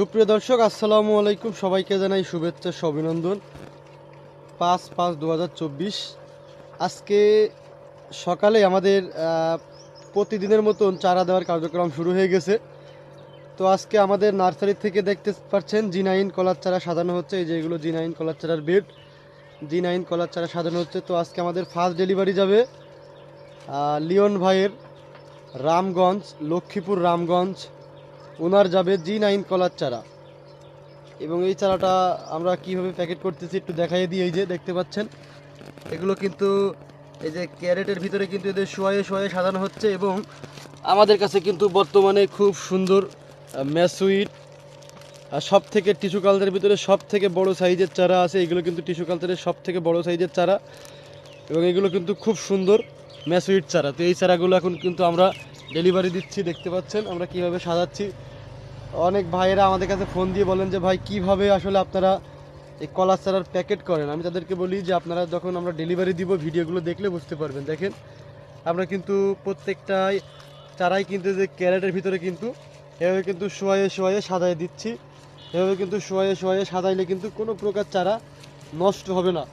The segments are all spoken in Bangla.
সুপ্রিয় দর্শক, আসসালামু আলাইকুম। সবাইকে জানাই শুভেচ্ছা অভিনন্দন পাঁচ পাঁচ দু আজকে সকালে আমাদের প্রতিদিনের মতন চারা দেওয়ার কার্যক্রম শুরু হয়ে গেছে। তো আজকে আমাদের নার্সারি থেকে দেখতে পাচ্ছেন, জিনাইন কলার চারা সাজানো হচ্ছে। এই যে এগুলো জি নাইন কলার চারার বেড। জিনাইন কলার চারা সাজানো হচ্ছে। তো আজকে আমাদের ফার্স্ট ডেলিভারি যাবে লিওন ভাইয়ের রামগঞ্জ, লক্ষ্মীপুর রামগঞ্জ। ওনার যাবে জি নাইন কলার চারা। এবং এই চারাটা আমরা কীভাবে প্যাকেট করতেছি একটু দেখাই দিই, এই যে দেখতে পাচ্ছেন। এগুলো কিন্তু এই যে ক্যারেটের ভিতরে কিন্তু এদের শোয়ে শোয়ে সাজানো হচ্ছে এবং আমাদের কাছে কিন্তু বর্তমানে খুব সুন্দর ম্যাসুইট আর সব থেকে টিস্যু কালচারের ভিতরে সব থেকে বড় সাইজের চারা আছে। এগুলো কিন্তু টিস্যু কালচারের সব থেকে বড় সাইজের চারা। এবং এগুলো কিন্তু খুব সুন্দর ম্যাসুইট চারা। তো এই চারাগুলো এখন কিন্তু আমরা ডেলিভারি দিচ্ছি, দেখতে পাচ্ছেন? আমরা কীভাবে সাজাচ্ছি? অনেক ভাইয়েরা আমাদের কাছে ফোন দিয়ে বলেন যে, ভাই, কীভাবে আসলে আপনারা এই কলার চারার প্যাকেট করেন? আমি তাদেরকে বলি যে, আপনারা যখন আমরা ডেলিভারি দিব, ভিডিওগুলো দেখলে বুঝতে পারবেন। দেখেন, আমরা কিন্তু প্রত্যেকটাই চারাই কিন্তু যে ক্যারেটের ভিতরে কিন্তু এভাবে কিন্তু শোয়ে শোয়ে সাজাই দিচ্ছি। এভাবে কিন্তু শোয়ে শোয়ে সাজাইলে কিন্তু কোনো প্রকার চারা নষ্ট হবে না।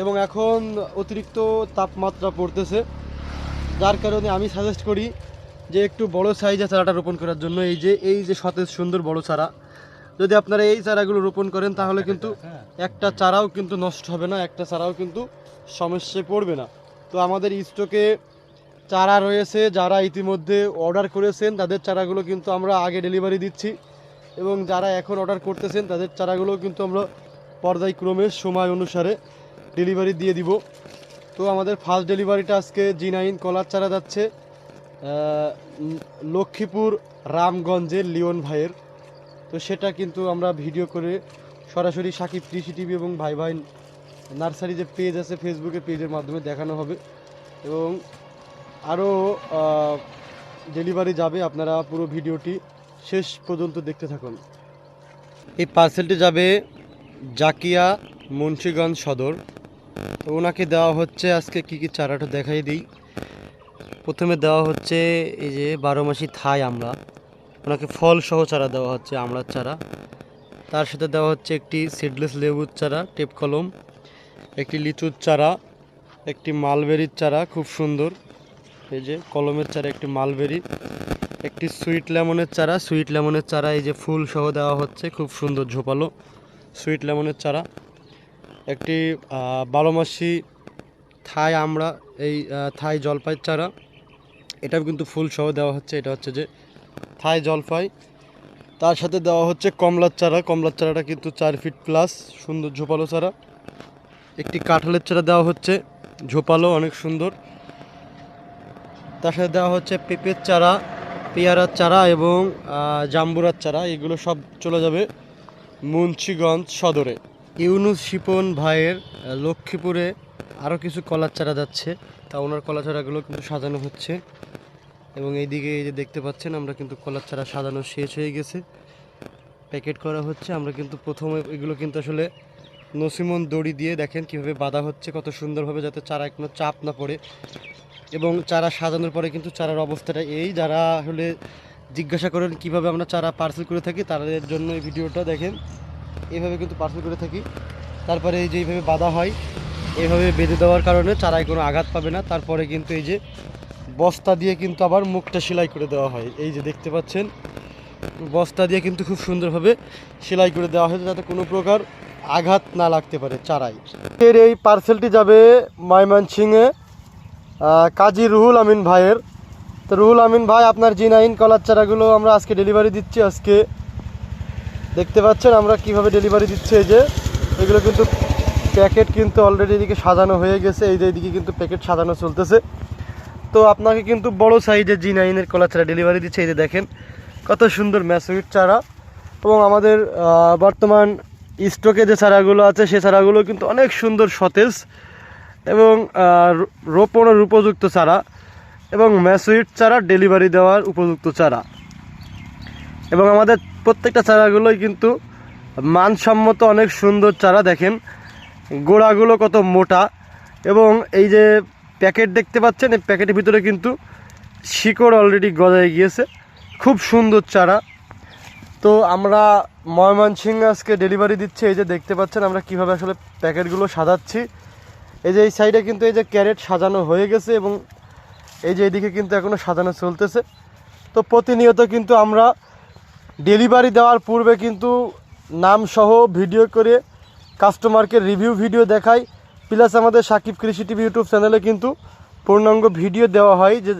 এবং এখন অতিরিক্ত তাপমাত্রা পড়তেছে, যার কারণে আমি সাজেস্ট করি যে একটু বড় সাইজের চারাটা রোপণ করার জন্য এই যে এই যে সতেজ সুন্দর বড় চারা যদি আপনারা এই চারাগুলো রোপণ করেন তাহলে কিন্তু একটা চারাও কিন্তু নষ্ট হবে না একটা চারাও কিন্তু সমস্যায় পড়বে না। তো আমাদের স্টকে চারা রয়েছে যারা ইতিমধ্যে অর্ডার করেছেন তাদের চারাগুলো কিন্তু আমরা আগে ডেলিভারি দিচ্ছি। এবং যারা এখন অর্ডার করতেছেন তাদের চারাগুলো কিন্তু আমরা পর্যায়ক্রমে সময় অনুসারে ডেলিভারি দিয়ে দিব। তো আমাদের ফার্স্ট ডেলিভারিটা আজকে জি নাইন কলার চারা যাচ্ছে। লক্ষ্মীপুর রামগঞ্জের লিওন ভাইয়ের। তো সেটা কিন্তু আমরা ভিডিও করে সরাসরি সাকিব কৃষি টিভি এবং ভাই ভাই নার্সারি যে পেজ আছে ফেসবুকে পেজের মাধ্যমে দেখানো হবে। এবং আরও ডেলিভারি যাবে, আপনারা পুরো ভিডিওটি শেষ পর্যন্ত দেখতে থাকুন। এই পার্সেলটি যাবে জাকিয়া মুন্সীগঞ্জ সদর। তো ওনাকে দেওয়া হচ্ছে আজকে কি কি চারাটা দেখাই দিই। প্রথমে দেওয়া হচ্ছে এই যে বারো মাসি থাই আমরা। ওনাকে ফল সহ চারা দেওয়া হচ্ছে আমড়ার চারা। তার সাথে দেওয়া হচ্ছে একটি সিডলেস লেবুর চারা টেপ কলম একটি লিচুর চারা একটি মালবেরির চারা খুব সুন্দর। এই যে কলমের চারা একটি মালবেরি একটি সুইট লেমনের চারা। সুইট লেমনের চারা এই যে ফুল সহ দেওয়া হচ্ছে খুব সুন্দর ঝোপালো সুইট লেমনের চারা। একটি আহ, বারোমাসি থাই আমরা এই থাই জলপাইয়ের চারা। এটাও কিন্তু ফুল সহ দেওয়া হচ্ছে। এটা হচ্ছে যে থাই জলপাই। তার সাথে দেওয়া হচ্ছে কমলার চারা। কমলার চারাটা কিন্তু চার ফিট প্লাস সুন্দর ঝোপালো চারা। একটি কাঁঠালের চারা দেওয়া হচ্ছে, ঝোপালো অনেক সুন্দর। তার সাথে দেওয়া হচ্ছে পেঁপের চারা, পেয়ারার চারা এবং জাম্বুরার চারা। এগুলো সব চলে যাবে মুন্সিগঞ্জ সদরে। ইউনুস শিপন ভাইয়ের লক্ষ্মীপুরে আরও কিছু কলার চারা যাচ্ছে। তা ওনার কলা চারাগুলো কিন্তু সাজানো হচ্ছে। এবং এইদিকে এই যে দেখতে পাচ্ছেন, আমরা কিন্তু কলার চারা সাজানো শেষ হয়ে গেছে। প্যাকেট করা হচ্ছে। আমরা কিন্তু প্রথমে এগুলো কিন্তু আসলে নসিমন দড়ি দিয়ে দেখেন কীভাবে বাঁধা হচ্ছে, কত সুন্দরভাবে যাতে চারা কোনো চাপ না পড়ে। এবং চারা সাজানোর পরে কিন্তু চারার অবস্থাটা এই। যারা আসলে জিজ্ঞাসা করেন কীভাবে আমরা চারা পার্সেল করে থাকি, তাদের জন্য এই ভিডিওটা দেখেন। এইভাবে কিন্তু পার্সেল করে থাকি। তারপরে এই যে এইভাবে বাঁধা হয় এইভাবে বেঁধে দেওয়ার কারণে চারায় কোনো আঘাত পাবে না। তারপরে কিন্তু এই যে বস্তা দিয়ে কিন্তু আবার মুখটা সেলাই করে দেওয়া হয়। এই যে দেখতে পাচ্ছেন, বস্তা দিয়ে কিন্তু খুব সুন্দরভাবে সেলাই করে দেওয়া হয়েছে যাতে কোনো প্রকার আঘাত না লাগতে পারে চারাই এর এই পার্সেলটি যাবে ময়মনসিংহে কাজী রুহুল আমিন ভাইয়ের। তো রুহুল আমিন ভাই, আপনার জি নাইন কলার চারাগুলো আমরা আজকে ডেলিভারি দিচ্ছি। আজকে দেখতে পাচ্ছেন আমরা কীভাবে ডেলিভারি দিচ্ছি এই যে, এগুলো কিন্তু প্যাকেট কিন্তু অলরেডি এদিকে সাজানো হয়ে গেছে, এই যে এদিকে কিন্তু প্যাকেট সাজানো চলতেছে। তো আপনাকে কিন্তু বড় সাইজের জি নাইনের কলা চারা ডেলিভারি দিচ্ছে, এই যে দেখেন, কত সুন্দর ম্যাসুইট চারা। এবং আমাদের বর্তমান স্টকে যে চারাগুলো আছে, সে চারাগুলো কিন্তু অনেক সুন্দর সতেজ এবং রোপণের উপযুক্ত চারা এবং ম্যাসুইট চারা ডেলিভারি দেওয়ার উপযুক্ত চারা। এবং আমাদের প্রত্যেকটা চারাগুলোই কিন্তু মানসম্মত অনেক সুন্দর চারা, দেখেন। গোড়াগুলো কত মোটা এবং এই যে প্যাকেট দেখতে পাচ্ছেন, এই প্যাকেটের ভিতরে কিন্তু শিকড় অলরেডি গজায় গিয়েছে। খুব সুন্দর চারা। তো আমরা ময়মনসিংহ আজকে ডেলিভারি দিচ্ছি। এই যে দেখতে পাচ্ছেন আমরা কীভাবে আসলে প্যাকেটগুলো সাজাচ্ছি। এই যে এই সাইডে কিন্তু এই যে ক্যারেট সাজানো হয়ে গেছে এবং এই যে এইদিকে কিন্তু এখনও সাজানো চলতেছে। তো প্রতিনিয়ত কিন্তু আমরা ডেলিভারি দেওয়ার পূর্বে কিন্তু নামসহ ভিডিও করে কাস্টমারকে রিভিউ ভিডিও দেখাই প্লাস আমাদের সাকিব কৃষি টিভি ইউটিউব চ্যানেলে কিন্তু পূর্ণাঙ্গ ভিডিও দেওয়া হয় যে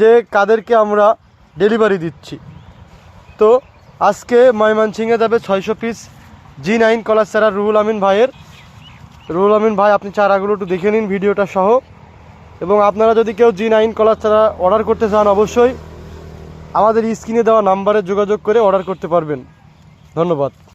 যে কাদেরকে আমরা ডেলিভারি দিচ্ছি। তো আজকে ময়মনসিংহে যাবে ছয়শো পিস জি নাইন কলার চারা রুহুল আমিন ভাইয়ের। রুহুল আমিন ভাই, আপনি চারাগুলো একটু দেখে নিন ভিডিওটা সহ। এবং আপনারা যদি কেউ জি নাইন কলার চারা অর্ডার করতে চান, অবশ্যই আমাদের স্ক্রিনে দেওয়া নাম্বারে যোগাযোগ করে অর্ডার করতে পারবেন। ধন্যবাদ।